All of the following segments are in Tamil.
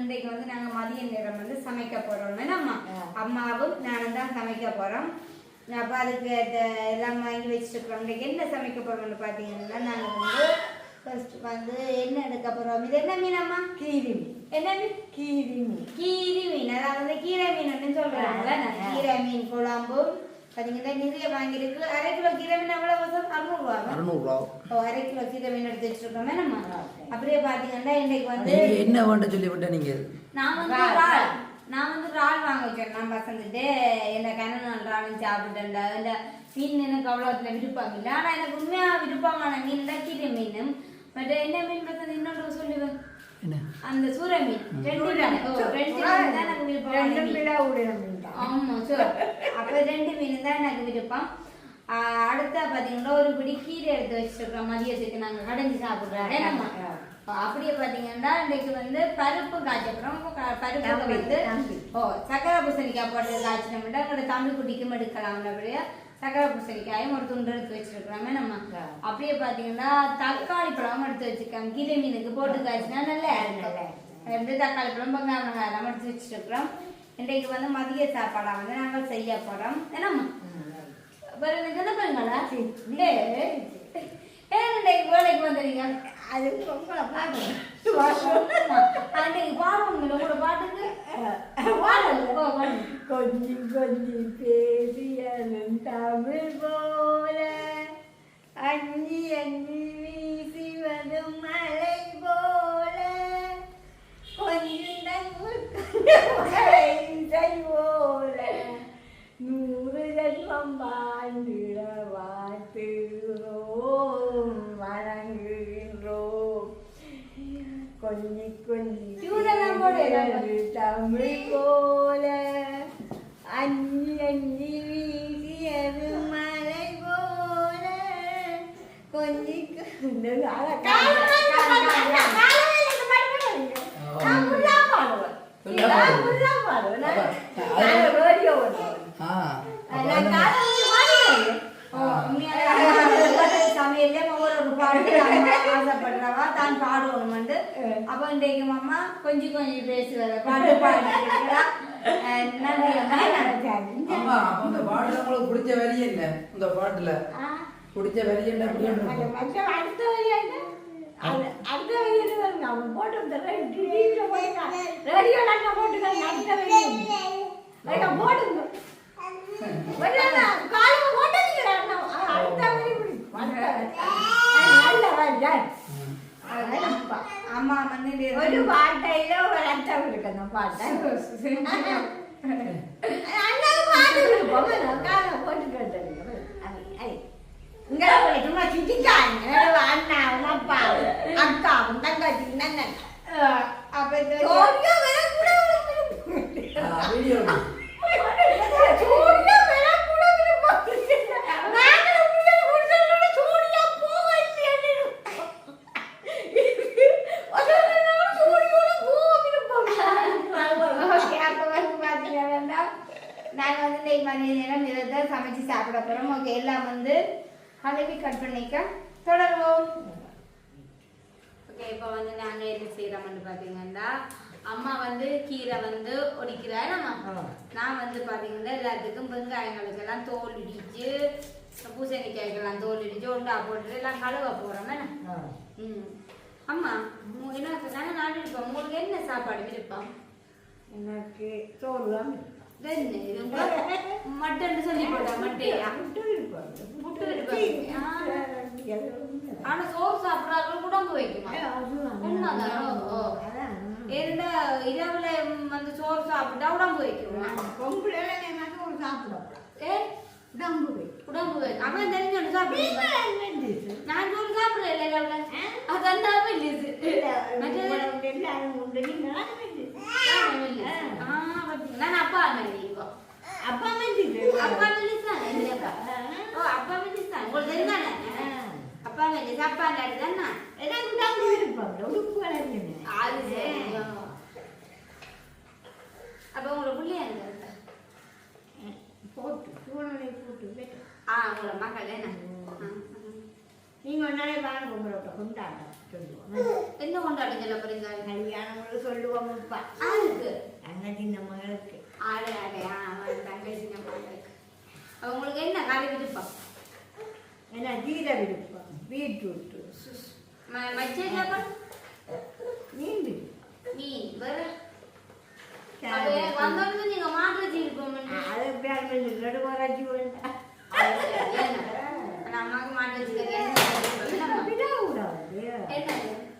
இன்றைக்கு வந்து நாங்க மதிய நேரம் வந்து சமைக்க போறோம். நம்ம அம்மாவும் நானும் தான் சமைக்க போறோம். அப்ப அதுக்கு எல்லாம் வாங்கி வச்சிருக்கிறோம் இன்றைக்கு என்ன சமைக்க போறோம்னு பாத்தீங்கன்னா நாங்க வந்து ஃபர்ஸ்ட் வந்து என்ன எடுக்க போறோம்? இது என்ன மீன் அம்மா கீரி மீன். என்ன மீன்? கீரி மீன். கீரி மீன். அதாவது கீரை மீன் நான் கீரை மீன் குழம்பு பாத்தீங்கன்னா நிறைய வாங்கியிருக்கு. அரை கிலோ கீரை மீன் எவ்வளவு வசம்? அறுநூறுவா? அறுநூறுவா. ஓ அரை கிலோ கீரை மீன் எடுத்து வச்சிருக்கோமே நம்ம அப்படியே பாத்தீங்கன்னா இன்னைக்கு வந்து நீங்க என்ன வேண்ட சொல்லி விட்ட நீங்க? நான் வந்து இறால். நான் வந்து இறால் வாங்க வச்சேன் நான் பசங்கிட்டு என்ன கண்ணன் இறாலும் சாப்பிட்டேன்டா இந்த மீன் எனக்கு அவ்வளோத்துல விருப்பம் இல்லை. ஆனா எனக்கு உண்மையா விருப்பமான மீன் தான் கீரை மீன் பட் என்ன மீன் பசங்க இன்னொன்று சொல்லுவேன் என்ன? அந்த சூரை மீன். ரெண்டு தான் எனக்கு சரி. அப்ப ரெண்டு மீன் தான் எனக்கு விருப்பம். அடுத்தா பாத்தீங்கன்னா ஒரு பிடி கீரை எடுத்து வச்சிருக்கோம் மதியத்துக்கு நாங்க கடைஞ்சி சாப்பிடுறோம் அப்படியே பாத்தீங்கன்னா இன்னைக்கு வந்து பருப்பு காய்ச்சப்புறம் பருப்பு வந்து. ஓ சக்கரை பூசணிக்காய் போட்டு காய்ச்சினோம்னா எங்களோட தமிழ் குட்டிக்கும் எடுக்கலாம். அப்படியே சக்கரை பூசணிக்காயும் ஒரு துண்டு எடுத்து வச்சிருக்கிறோமே. நம்ம. அப்படியே பாத்தீங்கன்னா தக்காளி பழமும் எடுத்து வச்சிருக்கோம் கீரை மீனுக்கு போட்டு காய்ச்சினா நல்லா இருக்கும். ரெண்டு தக்காளி பழம் எல்லாம் எடுத்து வச்சிருக்கிறோம். இன்றைக்கு வந்து மதிய சாப்பாடா வந்து நாங்கள் செய்ய போறோம். என்னம்மா வேற எனக்கு என்ன பண்ணுங்களா ஏன் இன்றைக்கு வேலைக்கு வந்துடுங்க அது உங்களை பார்க்கணும் அன்றைக்கு பாடணும் உங்களோட பாட்டுக்கு. பாடல் ஓ பாடு கொஞ்சி கொஞ்சி பேசியதும் தமிழ் போல. அஞ்சி அஞ்சி நூறு ஜன்மம் வாழ்ந்திட வாழ்த்துகிறோம் வணங்குகின்றோம் கொஞ்சி கொஞ்சி தமிழ் போல அஞ்சி அஞ்சி வீசியது மலை போல கொஞ்சி கொஞ்சம் அழகா காலம் காலம் காலம் காலம் இந்த மாதிரி பண்ணுவீங்க. நான் முல்லா பாடுவேன். முல்லா நான் பாடுவேன். முல்லா பாடுவேன். நான் அப்ப அது- நான் ரேடியோ ஓட்டுவேன். ஆ அப்ப நான் வந்து- காலம் வச்சு பாடுவேன். ஓ, உண்மையாவே சமையல்ல ஒவ்வொரு ஒரு பாட்டு அம்மா ஆசைப்படுறவா தான் பாடுவோம் அப்ப இன்றைக்கு அம்மா கொஞ்சம் கொஞ்சம் பேசுவார் பாட்டு அப்ப இந்த பாட்டுல உங்களுக்கு பிடிச்ச வரி என்ன இந்த பாட்டுல பிடிச்ச வரி என்ன அந்த அடுத்த வழி என்ன? அது- அடுத்த? அவன் போட்டு போடுங்க. நல்ல. அம்மா வந்து ஒரு அர்த்தம் அந்த பாட்டை அண்ணாக்கு பாட்டு விருப்பம் நான் காலை போட்டு கேட்டது அது அது இங்கே போய் சும்மா சுத்திக்காங்க அண்ணாவும் அப்பாவும் அக்காவும் தங்கச்சி நன்னன் அப்ப இந்த சோனியா வேற கூட விருப்பம் வீடியோ சோனியா வேற கூட விருப்பம் நாங்கள் உள்ள உள்ள சோனியா போக இல்லையா ஓகே அப்ப வந்து பாத்தீங்கன்னா நாங்க வந்து இன்னைக்கு மதிய நேரம் இதை தான் சமைச்சு சாப்பிட போறோம். ஓகே எல்லாம் வந்து கழுவி கட் பண்ணிக்க தொடருவோம். ஓகே இப்போ வந்து நாங்க என்ன செய்யறோம்னு பாத்தீங்கன்னா அம்மா வந்து கீரை வந்து ஒடிக்கிறார் நம்ம நான் வந்து பாத்தீங்கன்னா எல்லாத்துக்கும் வெங்காயங்களுக்கெல்லாம் தோல் இடிச்சு பூசணிக்காய்க்கெல்லாம் தோல் இடிச்சு ஒண்டா போட்டுட்டு எல்லாம் கழுவ போறோம். என்ன? ம். அம்மா என்ன நாங்க நாடு இருக்கோம் உங்களுக்கு என்ன சாப்பாடு விருப்பம்? எனக்கு சோறு தான் என்ன இது மட்டன் சொல்லி போட்டா மட்டையா. ஆனா சோறு சாப்பிடுறாங்க உடம்பு வைக்குமா? ஓ. ஏன்னா இரவுல வந்து சோறு சாப்பிட்டா உடம்பு வைக்குமா? பொம்பளை ஒரு சாப்பிடும் ஏ? உடம்பு வை. உடம்பு வைக்கும். அவன் தெரிஞ்சு என்ன நான் சோறு சாப்பிடல இல்லை இரவுல. அதான் தான் மற்றது உடம்பு எல்லாரும் உண்டு. நீங்க நானும் மெல்லிசு. நான் மெல்லிசு. ஆ, நான் அப்பா மெல்லிசு தானே இல்லையாப்பா? ஓ அப்பா மெல்லிசு தான் உங்களுக்கு தெரியுதானே அப்பா மெல்லிசு அப்பா இல்லாட்டி தானே எனக்கு உடுப்பு வளர்க்கணும் அது அப்ப உங்களோட புள்ளையா போட்டு போட்டு. ஆ உங்களோட மகள் என்ன ஒன்னாலே பாருங்க உங்களோட கொண்டாட்டம் சொல்லுவோம். என்ன கொண்டாட்டம் சொல்ல போறீங்க கல்யாணம் சொல்லுவோம் இப்ப ஆளுக்கு அங்க சின்ன மகளுக்கு ஆடு ஆடு அவன் தங்கச்சி நம்ம மகளுக்கு அவங்களுக்கு என்ன காலை விருப்பம் ஏன்னா கீரை விருப்பம் பீட்ரூட் ம- மச்சம் சாப்பாடு மீன் மீன் வேற வந்தோடனே நீங்க மாட்டு வச்சு இருப்போம் அது பேர் ரெண்டு வேண்டாம் அம்மாவுக்கு மாட்டு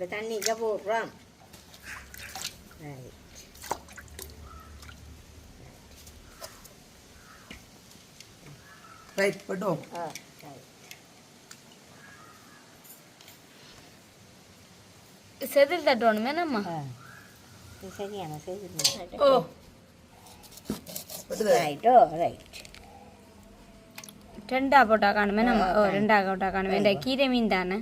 இப்போ தண்ணிக்க போடுறோம் ரைட் போட்டோம் ஆ செதில் தட்டணுமே நம்ம சரியான செய்தி ஓ ரைட்டோ ரைட் ரெண்டா போட்டா காணுமே நம்ம ஓ ரெண்டா போட்டா காணுமே இந்த கீரை மீன் தானே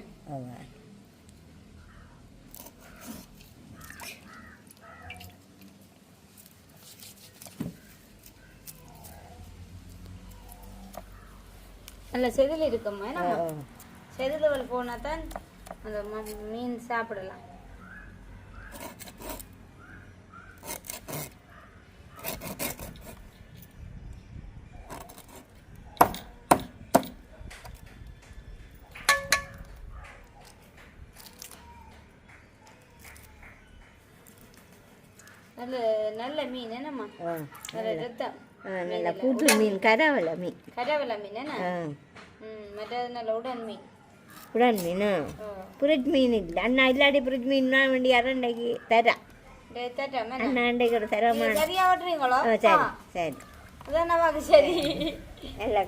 நல்ல செதில் இருக்குமா நம்ம செதில் போனா தான் அந்த மீன் சாப்பிடலாம். நல்ல நல்ல மீன் என்னம்மா? நல்ல ரத்தம். ஆ நல்ல புது மீன் கரவலை மீன். கரவலை மீன் என்ன? இல்லை அண்ணா இல்லாட்டி புரிட் மீன் நான் வேண்டி அரண்டைக்கு தரா டேய் தட்டமே அண்ணா அண்டைக்கு ஒரு தரமா சரியா ஓட்டுறீங்களோ ஆ சரி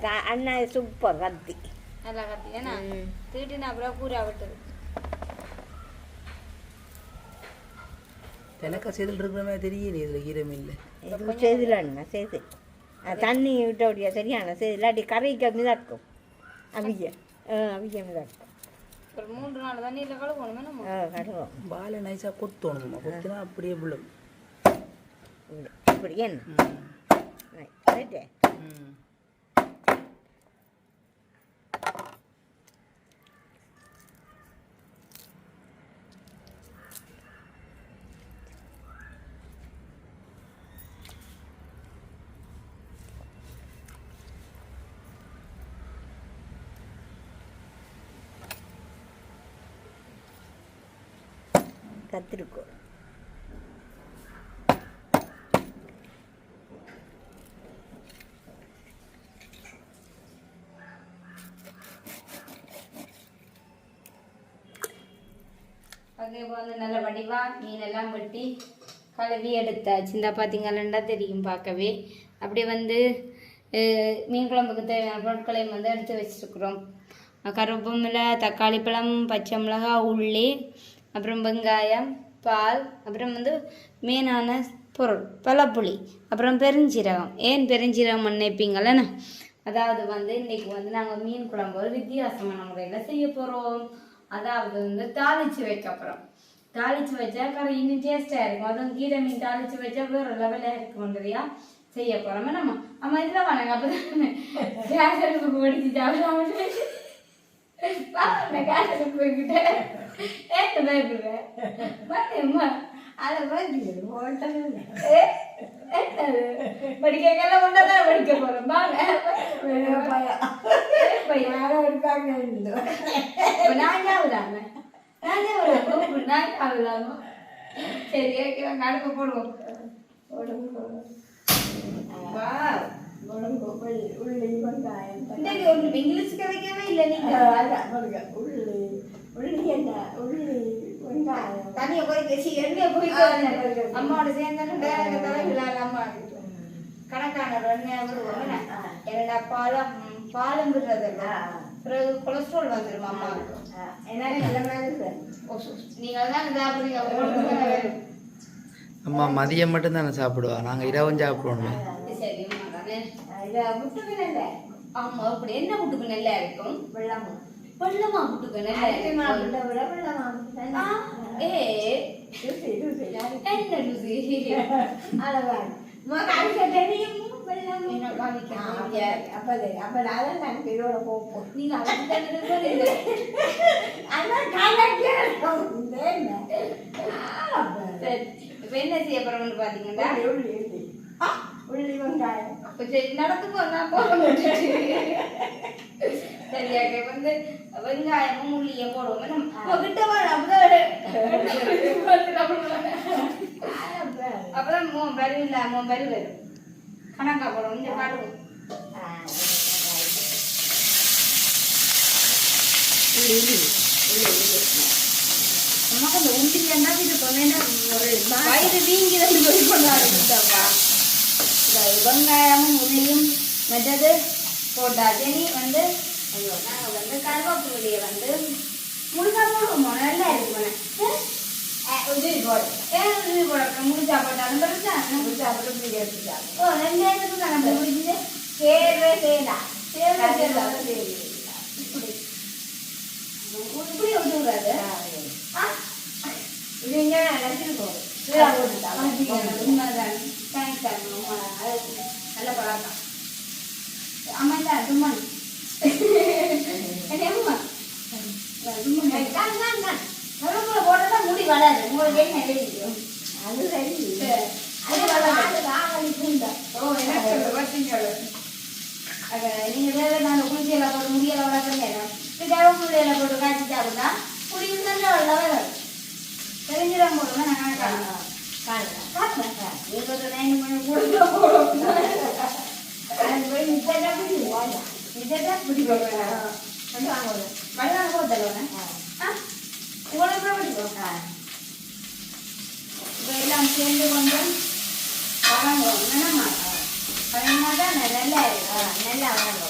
கா அண்ணா சூப்பர் கத்தி நல்லா கத்தி ஏன்னா ம். தீட்டினா அப்புறம் கூறா விட்டது எனக்கு செய்தல் இருக்கிற மாதிரி தெரியல இதில் ஈரம் இல்லை இது செய்தில் அண்ணா செய்து தண்ணி விட்ட அப்படியா சரியான செய்து இல்லாட்டி கரைக்கு மிதக்கும் அவிய ஆ அவிய. மிதக்கும் ஒரு மூன்று நாள் தண்ணியில் கழுவணுமே நம்ம. ஆ கடுவோம் பாலை நைஸாக கொத்தணுமா கொத்தினா அப்படியே விழும். இப்படி என்ன. ரைட்டு. ம். கத்திருக்கோம். அதே நல்ல வடிவா மீனெல்லாம் வெட்டி கழுவி எடுத்தாச்சு. இந்த பார்த்தீங்கன்னா தெரியும் பார்க்கவே. அப்படி வந்து மீன் குழம்புக்கு தேவையான பொருட்களையும் வந்து எடுத்து வச்சிருக்கிறோம். கருவேப்பிலை தக்காளி பழம் பச்சை மிளகாய் உள்ளி அப்புறம் வெங்காயம் பால் அப்புறம் வந்து மீனான பொருள் பலப்புளி அப்புறம் பெருஞ்சீரகம். ஏன் பெருஞ்சீரகம் நினைப்பீங்களேண்ணா அதாவது வந்து இன்னைக்கு வந்து நாங்கள் மீன் குழம்பு ஒரு வித்தியாசமான முறையில் செய்ய போகிறோம் அதாவது வந்து தாளிச்சு வைக்க போகிறோம் தாளிச்சு வச்சா கறி இன்னும் டேஸ்டாக இருக்கும். அதுவும் கீரை மீன் தாளிச்சு வச்சா வேறு லெவலில் இருக்கும் செய்ய போகிறோம் நம்ம? அம்மா இதில் வாங்க. அப்போ தான் கேஸ் அடுப்புக்கு வெடிச்சுட்டா பாருங்க கேஸ் அடுப்பு போய்கிட்டு படிக்க போறோம் வாங்க. இப்ப நான் ஞாபகம் நான் ஞாபகம் நான் ஞாபகம் சரி ஓகே போடுவோம் வாவ். இன்னைக்கு ஒண்ணு இங்கிலீஷ் கதைக்கவே இல்லை நீங்க தனியா போய் பேசி எண்ணெய் போய் அம்மாவோட சேர்ந்து தலைவிழா அம்மா கணக்கான எண்ணெய் விடுவோம் என்ன? என்னடா பாலம் பாலம் விடுறதில்ல பிறகு கொலஸ்ட்ரால் வந்துடும் அம்மாவுக்கு எனக்கு எல்லாமே இருக்கு நீங்க தான் சாப்பிடுறீங்க. அம்மா மதியம் மட்டும் தானே சாப்பிடுவா நாங்கள் இரவும் சாப்பிடுவோம் இதை முட்டுக்கு இல்லை ஆமா அப்படி என்ன புட்டுக்கு நல்லா இருக்கும் வெள்ளம். வெள்ளமா புட்டுக்கு நல்லா ஏ. என்ன ருசி? உனக்கு அரிசி தெரியும்? என்ன செய்ய போறோம்னு பாத்தீங்கன்னா உள்ளி வெங்காயம் அப்ப சரி நடந்து போனா போக சரியா இப்ப வந்து வெங்காயமும் உள்ளியும் போடுவோம் கிட்ட அப்பதான் அப்பதான் மோ பரு இல்ல மோ பரு வரும் கணக்கா போடுவோம் இந்த பாடுவோம் நமக்கு அந்த உண்டி என்ன இது சொன்னேன்னா ஒரு வயிறு வீங்கி ரெண்டு சொல்லி கொண்டாடுப்பா வெங்காயமும் உள்ளியும் மற்றது போட்டாச்சு நீ வந்து ஐயோ நாங்கள் வந்து கருவேப்பிலையை வந்து முழுசா போடுவோம் நல்லா இருக்கும் உதவி போடும் ஏன் உதவி போட முழுசா போட்டாலும் பெருசா சாப்பிட்டு இப்படி எடுத்துட்டாங்க ஓ ரெண்டு இடத்துக்கு தானே முடிஞ்சது சேர்வே செய்யலாம் சேர்வே சேர்வே செய்யலாம். இப்படி இப்படி ஒன்று விடாது ஆ இது இங்கே நச்சுருக்கோம் கீழே போட்டுட்டாங்க உண்மைதான் அம்மா இந்த தும்மன் என்ன அம்மா தும்மன் கருவேப்பிலை போட்டா முடி வளராது உங்களுக்கு என்ன தெரியும் அது சரி அது வளராது ஆவணி பூண்டா ஓ எனக்கு வச்சுங்க நீங்க வேற நான் குளிச்சியில போட்டு முடியல வளர்க்க நேரம் கருவேப்பிலையில போட்டு காய்ச்சி சாப்பிட்டா முடியும் நல்லா வளரும் தெரிஞ்சிடாம போடுங்க நான் காணும் காணலாம் இருபது நைன் மணி கூட போடும் இதான் பிடிக்கும் வந்து வாங்க மல்லாங்க போத்தலோன உங்களுக்கு கூட பிடிக்கும் இப்போ எல்லாம் சேர்ந்து கொஞ்சம் வளங்கும் என்னம்மா வளங்கினா தான் நல்லா இருக்கும் நல்லா வாங்க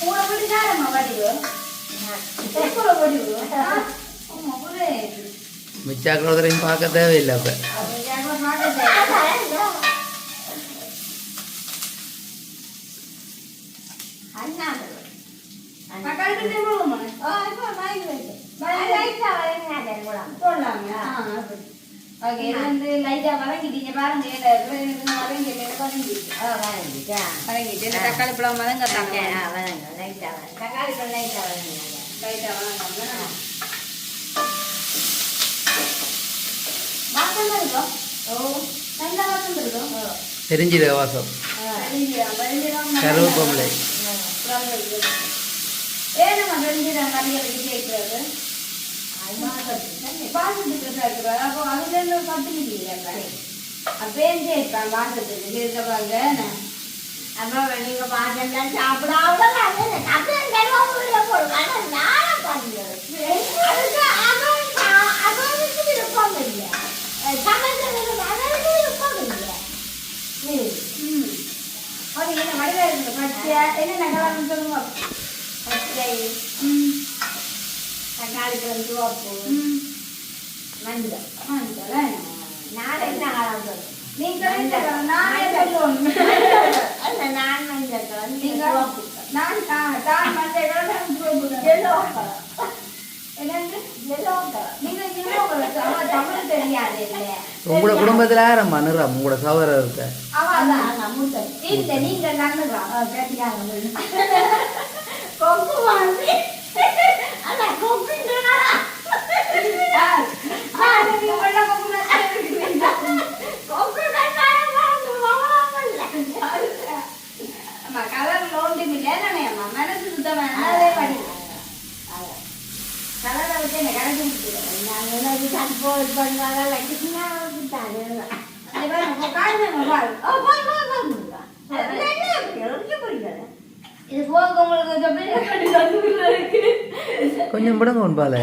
உங்களை பிடிக்காதம்மா படிக்கும் கூட படிக்கும் ஆமா புரிய மிச்சாக்கிறதையும் பார்க்க தேவையில்லை. அப்போ லைட்டா இடத்துல எனக்கு வதங்கி தக்காளி பழம் வதங்கத்தாங்க லைட்டா வதங்கம்னா வாசம்? இருக்கும் ஓ நல்லா வாசம்? இருக்கும் தெரிஞ்சுது வாசம் கருவேப்பமில்லை ஏனம்மா வெஞ்சிரம் கறிகளுக்கு சேர்க்கிறது பாசத்துக்கு சேர்க்கிறது அப்போ அதுல பத்து இல்லையா? அப்பேன் சேர்ப்பான் பாசத்துக்கு சேர்க்க பாருங்க அப்ப நீங்க பாத்தா சாப்பிட சமைக்கிறது விருப்பம் இல்லை ம். என்ன வடிவா இருக்கு பச்சை. என்ன நகலாம் சொல்லுங்க. பச்சை. தக்காளி பழம் சிவப்பு மஞ்சள். மஞ்சள் நான் என்ன கலந்து நீங்க நானே சொல்லுவோம் நான் மஞ்சள் கலந்து நீங்க சிவப்பு நான் தான் மஞ்சள் கலர். சிவப்பு எல்லோ கலர். என்னன்னு கலர். உங்களோட குடும்பத்தில் யாரம்மா நிறம் உங்களோட சகோதரர் இருக்க அவதான் நான் மூத்தன் இல்ல நீங்க நன்னுறா கட்டிக்காங்க கொக்கு வாங்கி அண்ணா கொக்குன்றா கொக்கு கட்டாயம் வாங்க வாங்கல அம்மா கலர் லோண்டி மில்லே அம்மா மனசு சுத்தமான அதே படி கலரை வச்சு என்ன கரைச்சி முடிச்சிடும் நாங்க என்ன சப்போர்ட் பண்ணாங்க லட்சுமியா விட்டாங்க காரணம் பாரு ஓ போய் போய் போய் அது கொஞ்சம் விடுங்க உண்பால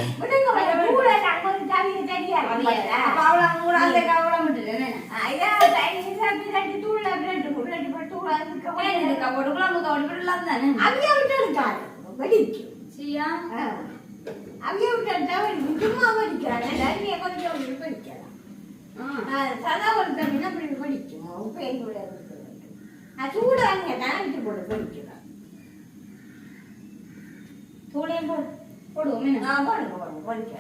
அங்கே விட்டு விட்டு கொஞ்சம் ஆ சதா ஒரு தண்ணினா அப்படி வெடிக்கும் உப்பு எங்க விட அது சூடாங்க தான் இட்டு போட்டு வெடிக்கலாம் தூளையும் போடு போடுவோமே. போடுங்க போடுங்க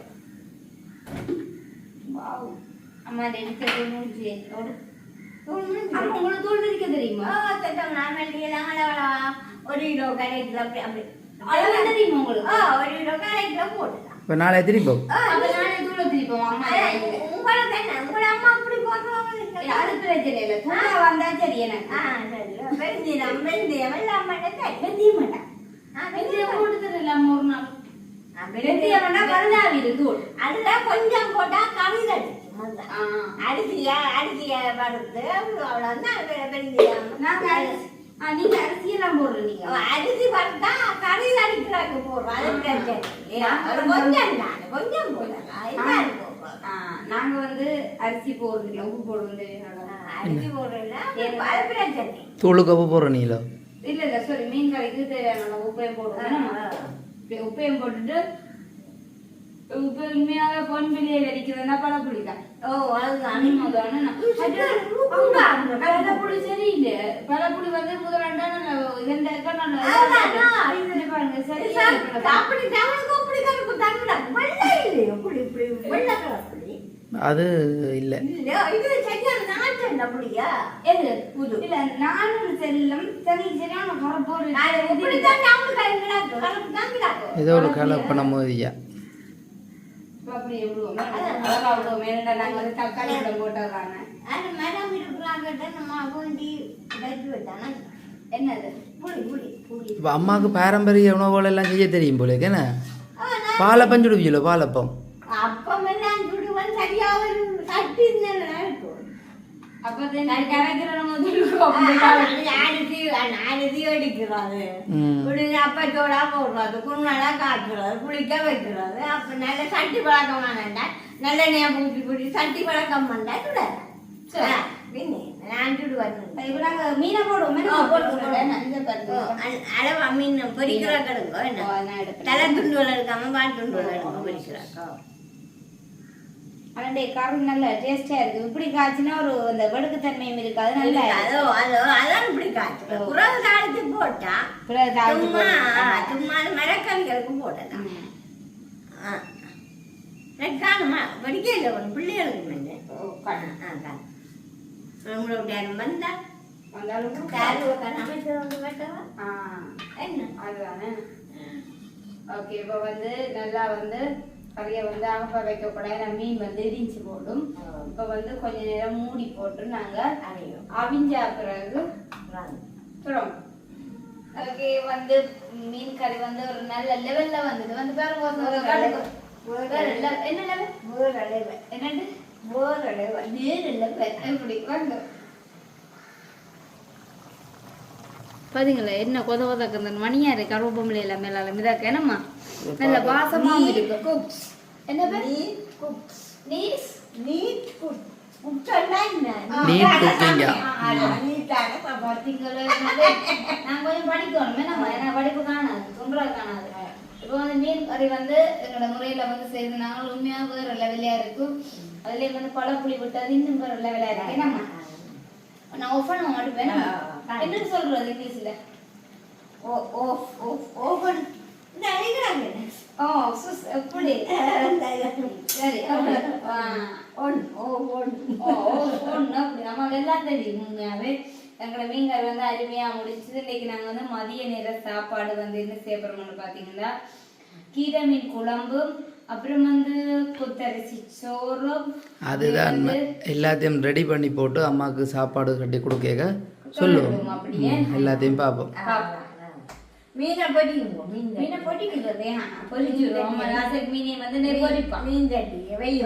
அம்மா எடுக்கிறது முடிஞ்சு உங்களுக்கு தூள் இருக்க தெரியுமா? ஒரு கிலோ கரைக்கில் அப்படி அப்படி. அளவு தெரியுமா உங்களுக்கு? ஆ ஒரு கிலோ கரைக்கில் போட்டுதான் இப்போ நாளை தானே அதுல கொஞ்சம் போட்டா கவிதை. அரிசியா அரிசிய வறுத்து அவ்வளவுதான். வெ- வெந்தயம். நாங்க அரிசி ஆ, நீங்க அரிசி எல்லாம் போடுறீங்க அரிசி வறுத்தா கவிதை அடிக்கிறாங்க போடுறோம். அது கொஞ்சம் தான் கொஞ்சம் போடலாம் போடுறோம். நாங்க வந்து அரிசி போடுறதில்ல உப்பு ஆ, அரிசி போடுறதுல தூளுக்கு உப்பு போடுற நீங்களோ இல்ல இல்ல சாரி மீன் கறிக்கு தேவையான உப்பையும் போடுவோம். உப்பையும் போட்டுட்டு உப்பு உண்மையாக பொன் வெளியே வெடிக்கிறதுனா பழப்புளி தான் ஓ அதுதான் அது- பழப்புளி சரியில்லை. பழப்புளி வந்து முதலாண்டா நல்ல இரண்டு ஏக்கர் நல்ல அதான். இது பாருங்க. சரி அப்படி அது இல்லை. இல்ல இது சரியான நாட்டு அப்படியா எது? இல்ல நானும் செல்லம் தனி சரியான தாங்கடா ஏதோ ஒரு கலப்பணம் மோதியா அப்படி விடுவோம். அழகா விடுவோம். ஏன்னா நாங்க வந்து தக்காளி பழம் போட்டதானே அது மரம் இருக்கிறாங்கிட்ட நம்ம வேண்டி வச்சு வச்சானா என்னது? புளி புளி புளி. இப்போ அம்மாவுக்கு பாரம்பரிய உணவுகள் எல்லாம் செய்ய தெரியும் போல என்ன? பாலப்பம் சுடுவீங்களோ பாலப்பம் அப்பம் எல்லாம் சுடுவன் சரியா ஒரு சட்டி இருக்கும் அப்ப then கரைக்கிறவங்க வந்து அரிசி அரிசி அடிக்கிறது ம். இப்படி அப்பத்தோடா போடுறது குன்னடா காட்டுறது குளிக்க வைக்கிறது அப்ப நல்ல சட்டி பழக்கம் வேண்டாம் நல்லெண்ணெய் பூச்சி பூச்சி சட்டி பழக்கம் பண்ணா சுடாது மீனை போடுவோம் போட்டு, போட்டு. மீன் பொரிக்கிற கிடங்கோ ஓ, என்ன நான் எடுக்கிறேன். தலை துண்டு எடுக்காம பால் துண்டு எடுக்காம பொரிக்கிறாக்கோ அவனுடைய கறி நல்ல டேஸ்டா இருக்கு. இப்படி காய்ச்சினா ஒரு அந்த வெடுக்குத்தன்மையும் இருக்காது நல்லா அதோ அதோ அதான் இப்படி காய்ச்சி குறவு காலத்து போட்டா தாளிச்சு சும்மா போடுவோம். சும்மா மரக்கறிகளுக்கு போடலாம் ம். ஆ. எனக்கு காணுமா? படிக்க இல்லை உன் பிள்ளைகளுக்கு முன்ன ஓ, காட்டு. ஆ காணும் உங்களோட நேரம் வந்தா வந்தாலும் என்ன? அதுதானே. ஓகே இப்போ வந்து நல்லா வந்து கறியை வந்து அகப்ப வைக்கக்கூடாது நான் மீன் வந்து இடிச்சு போடும். இப்போ வந்து கொஞ்ச நேரம் மூடி போட்டு நாங்கள் அதையும் அவிஞ்சா பிறகு ஓகே வந்து மீன் கறி வந்து ஒரு நல்ல லெவல்ல வந்தது. வந்து பாருங்க. என்ன லெவல் வேறு லெவல் எப்படி வாங்க பாத்தீங்களா என்ன கொத கொதக்கு இந்த மணியாரு கருவேப்பமில்லை எல்லாம் மேலால மிதாக்க. என்னம்மா? நல்ல வாசமாவும் இருக்கு. குக்ஸ் என்ன பேர்? நீட் குக்ஸ் நீஸ்? நீட் குக் குக்ஸ்னா என்ன? Neat cooking -ஆ? நீட்டாக சாப்பாடு பாத்தீங்களா நான் கொஞ்சம் படிக்கணும். நம்ம ஏன்னா படிப்பு காணாது தும்புறா காணாது. இப்போ வந்து மீன் கறி வந்து எங்களோட முறையில வந்து செய்து நாங்கள் உண்மையாக வேற லெவலியா இருக்கும். அதுலயும் வந்து பழப்புளி விட்டது இன்னும் வேற இருக்கு. என்னம்மா? நான் மாட்டேன் ஆ. என்னன்னு சொல்றது இங்கிலீஷ்ல ஓ ஓ ஓ ஓவன் இந்த அடிக்கிறாங்க. ஓ சுஸ் எப்படி சரி. One O one. ஓ அப்படி. நமக்கு எல்லாம் தெரியும் உண்மையாவே எங்களோட மீன்கறி வந்து அருமையா முடிச்சு இன்னைக்கு நாங்க வந்து மதிய நேர சாப்பாடு வந்து என்ன செய்ய போறோம்னு பாத்தீங்கன்னா கீரை மீன் குழம்பு அப்புறம் வந்து குத்தரிசி சோறு அதுதான். எல்லாத்தையும் ரெடி பண்ணி போட்டு அம்மாவுக்கு சாப்பாடு கட்டி கொடுக்க சொல்லுவோம் எல்லாத்தையும் பார்ப்போம். மீனை பொடிங்க மீன் மீனை பொட்டிக்கிறது பொரிச்சுடுவோம் அம்மா மீனை வந்து நெய் பொரிப்பான். மீன் தட்டி வெயில்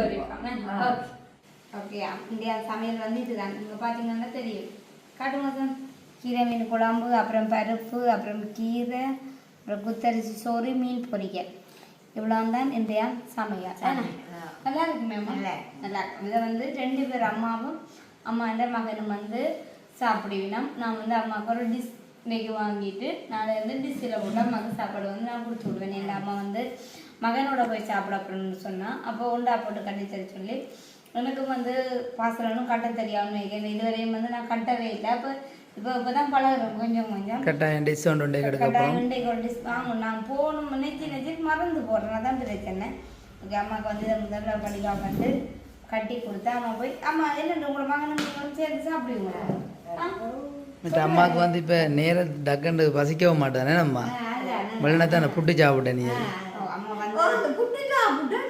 ஓகே இந்தியா சமையல் வந்து இதுதான் நீங்க பாத்தீங்கன்னா தெரியும். காட்டுங்க சார் கீரை மீன் குழம்பு அப்புறம் பருப்பு அப்புறம் கீரை அப்புறம் குத்தரிசி சோறு மீன் பொரிக்க. இவ்வளோ தான் இந்தியா சமையல்? நல்லா இருக்கு மேம் நல்லா நல்லா இருக்கும். இதை வந்து ரெண்டு பேர் அம்மாவும் அம்மாண்ட மகனும் வந்து சாப்பிடுவினோம் நான் வந்து அம்மாவுக்கு ஒரு டிஷ் இன்னைக்கு வாங்கிட்டு நாளை வந்து டிஷ்ஷில் போட்டு அம்மாவுக்கு சாப்பாடு வந்து நான் கொடுத்து விடுவேன். எங்கள் அம்மா வந்து மகனோட போய் சாப்பிட அப்படின்னு சொன்னா அப்போ உண்டா போட்டு கட்டி தர சொல்லி எனக்கு வந்து பாசலனும் கட்ட தெரியாமல் வைக்கிறேன் இதுவரையும் வந்து நான் கட்டவே இல்லை. அப்போ இப்போ இப்போ தான் பழகுறேன் கொஞ்சம் கொஞ்சம். கட்டாயம் டிஸ்கவுண்ட் உண்டே கிடைக்க போகிறோம் கட்டாயம் இன்றைக்கு ஒரு டிஸ் வாங்கும் நான் போகணும் நினைச்சு நினைச்சு மறந்து போடுறேன் அதான் பிரச்சனை. ஓகே அம்மாவுக்கு வந்து முதல்ல படிக்கா வந்து கட்டி கொடுத்தா அம்மா போய் அம்மா என்ன உங்களை மகனும் நீங்களும் சேர்ந்து சாப்பிடுவீங்களா? மற்ற அம்மாவுக்கு வந்து இப்போ நேர டக்குன்னு பசிக்கவும் மாட்டானே நம்ம? புட்டு நீ? அம்மா அந்த புட்டு சாப்பிட்டா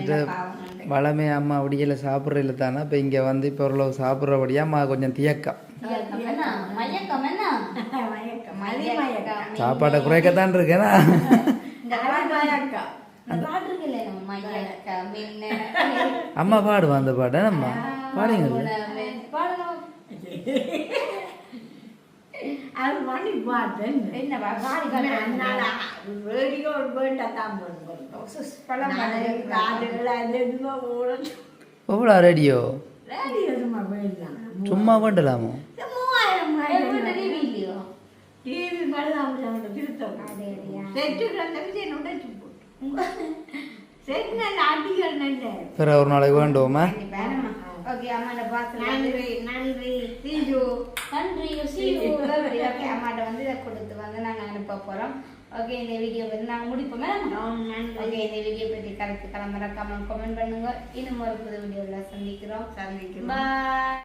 நேரம் பாவம் வளமே அம்மா விடியல சாப்பிட்றதுல தானே இப்போ இங்கே வந்து இப்போ ஓரளவு சாப்பிட்றபடியா அம்மா கொஞ்சம் தியக்கம். சாப்பாட்டை குறைக்கத்தான் இருக்கேனா அம்மா பாடுவா அந்த பாட்டை? நம்ம பாடுங்க அது பார்த்தேன். என்ன. ரேடியோ. எவ்வளோ சும்மா. சும்மா வேண்டலாமோ. பிற ஒரு நாளைக்கு வேண்டுவோமா அம்மாட்ட பார்த்து நன்றி நன்றி அம்மாட்ட வந்து இதை கொடுத்து வந்து நாங்க அனுப்ப போறோம் ஓகே இந்த வீடியோ வந்து நாங்க முடிப்போமே ஓகே இந்த வீடியோ பற்றி கருத்து கமெண்ட் பண்ணுங்க இன்னும் ஒரு புது வீடியோவில் சந்திக்கிறோம் சந்திக்கிறோம் பாய்